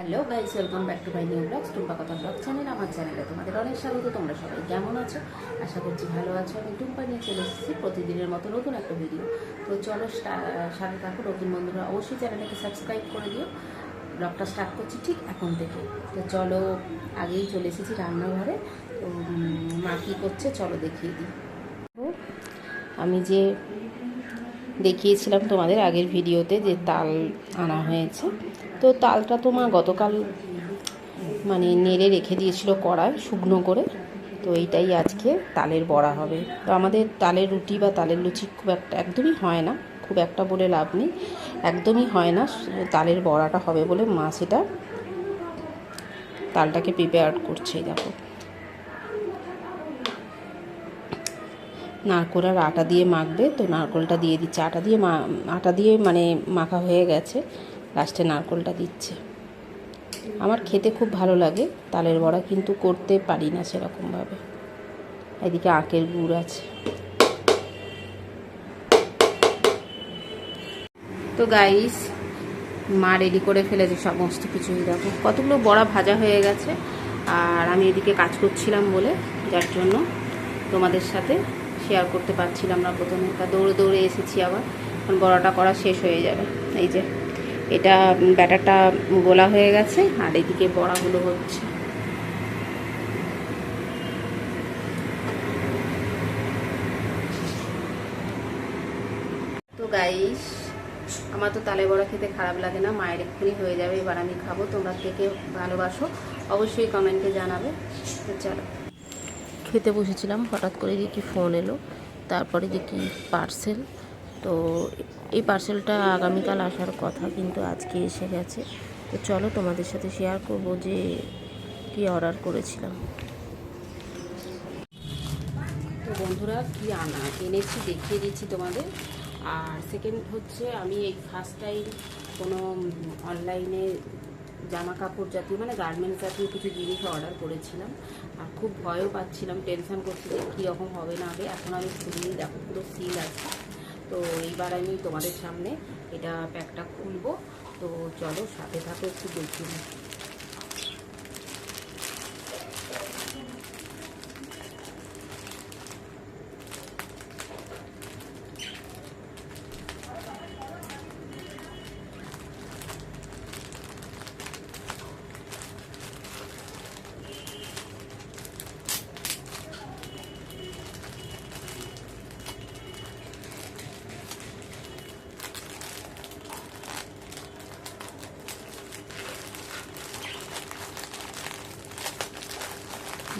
Hello guys welcome back to my new blogs Tumpa কথা blog channel আমার চ্যানেলে তোমাদের অনেক স্বাগত, তোমরা সবাই কেমন আছো? আশা করছি ভালো আছো। আমি টুম্পা নিয়ে চলে এসেছি প্রতিদিনের মতো নতুন একটা ভিডিও তো চলো সাথে থাকো নতুন বন্ধুরা অবশ্যই চ্যানেলটাকে সাবস্ক্রাইব করে দিও। ব্লগটা স্টার্ট করছি ঠিক এখন থেকে। তো চলো, আগেই চলে এসেছি রান্নাঘরে। তো মা কী করছে চলো দেখিয়ে দিই। আমি যে দেখিয়েছিলাম তোমাদের আগের ভিডিওতে যে তাল আনা হয়েছে তো তালটা তো মা গতকাল মানে নেড়ে রেখে দিয়েছিল কড়ায় শুকনো করে। তো এইটাই আজকে তালের বড়া হবে। তো আমাদের তালের রুটি বা তালের লুচি খুব একটা, একদমই হয় না, খুব একটা বলে লাভ নেই। একদমই হয় না, তালের বড়াটা হবে বলে মা সেটা তালটাকে প্রিপেয়ার করছে দেখো। নারকোল আর আটা দিয়ে মাখবে, তো নারকোলটা দিয়ে দিচ্ছে। আটা দিয়ে মা, আটা দিয়ে মানে মাখা হয়ে গেছে। লাস্টে নারকোলটা দিচ্ছে। আমার খেতে খুব ভালো লাগে, তালের বড়া কিন্তু করতে পারি না সেরকমভাবে। এদিকে আখের গুড় আছে। তো গাইস মা রেডি করে ফেলেছে সমস্ত কিছুই। দেখো, কতগুলো বড়া ভাজা হয়ে গেছে, আর আমি এদিকে কাজ করছিলাম বলে, যার জন্য তোমাদের সাথে শেয়ার করতে পারছিলাম না প্রথমে। দৌড়ে দৌড়ে এসেছি আবার, এখন বড়াটা করা শেষ হয়ে যাবে। এই যে এটা ব্যাটারটা গোলা হয়ে গেছে, আর এদিকে বড়াগুলো হচ্ছে। তো গাইস আমার তো তালে বড়া খেতে খারাপ লাগে না, মায়ের এক্ষুনি হয়ে যাবে, এবার আমি খাব, তোমরা কে ভালোবাসো। অবশ্যই কমেন্টে জানাবে। চলো। খেতে বসেছিলাম, হঠাৎ করে দেখি ফোন এলো, তারপরে দেখি পার্সেল তো এই পার্সেলটা আগামীকাল আসার কথা কিন্তু আজকে এসে গেছে। তো চলো তোমাদের সাথে শেয়ার করব যে কি অর্ডার করেছিলাম। তো বন্ধুরা, কি আনা? এনেছি, দেখিয়ে দিচ্ছি তোমাদের। আর সেকেন্ড হচ্ছে আমি এই ফার্স্ট টাইম কোনো অনলাইনে জামা কাপড় জাতীয় মানে গার্মেন্টস জাতীয় কিছু জিনিস অর্ডার করেছিলাম। আর খুব ভয়ও পাচ্ছিলাম টেনশন করছি যে কীরকম হবে না হবে। এখন আমি খুলিনি, দেখো পুরো সিল আছে। তো এইবার আমি তোমাদের সামনে এটা প্যাকটা খুলবো। তো চলো সাথে থাকো একটু দেখি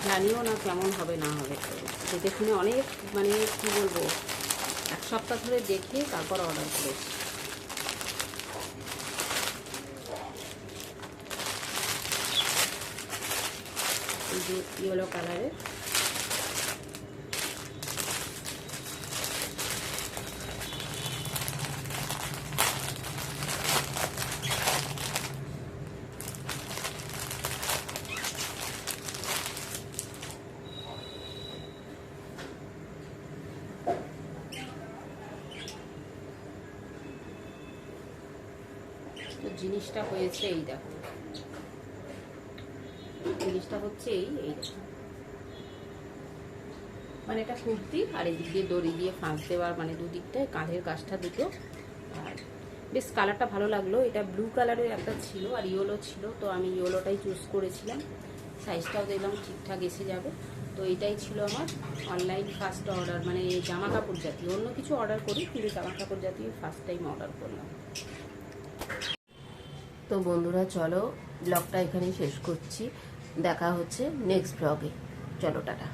জানিও না কেমন হবে, না হবে। দেখে শুনে অনেক মানে কী বলব, এক সপ্তাহ ধরে দেখে তারপর অর্ডার করেছি এই যে ইয়েলো কালারের তো জিনিসটা হয়েছে এই দেখো। জিনিসটা হচ্ছে এই এই মানে এটা কুর্তি আর এদিক দিয়ে দড়ি দিয়ে ফাঁস দেওয়ার মানে দুদিকটায় কাঁধের কাজটা দুটো। আর বেশ কালারটা ভালো লাগল। এটা ব্লু কালারের একটা ছিল আর ইয়েলো ছিল, তো আমি ইয়েলোটাই চুজ করেছিলাম। সাইজটাও দেখলাম ঠিকঠাক এসে যাবে। তো এটাই ছিল আমার অনলাইন ফার্স্ট অর্ডার মানে জামা কাপড় জাতীয়। অন্য কিছু অর্ডার করি কিন্তু জামা কাপড় জাতীয় ফার্স্ট টাইম অর্ডার করলাম। তো বন্ধুরা চলো ব্লগটা এখানেই শেষ করছি। দেখা হচ্ছে নেক্সট ব্লগে চলো টাটা।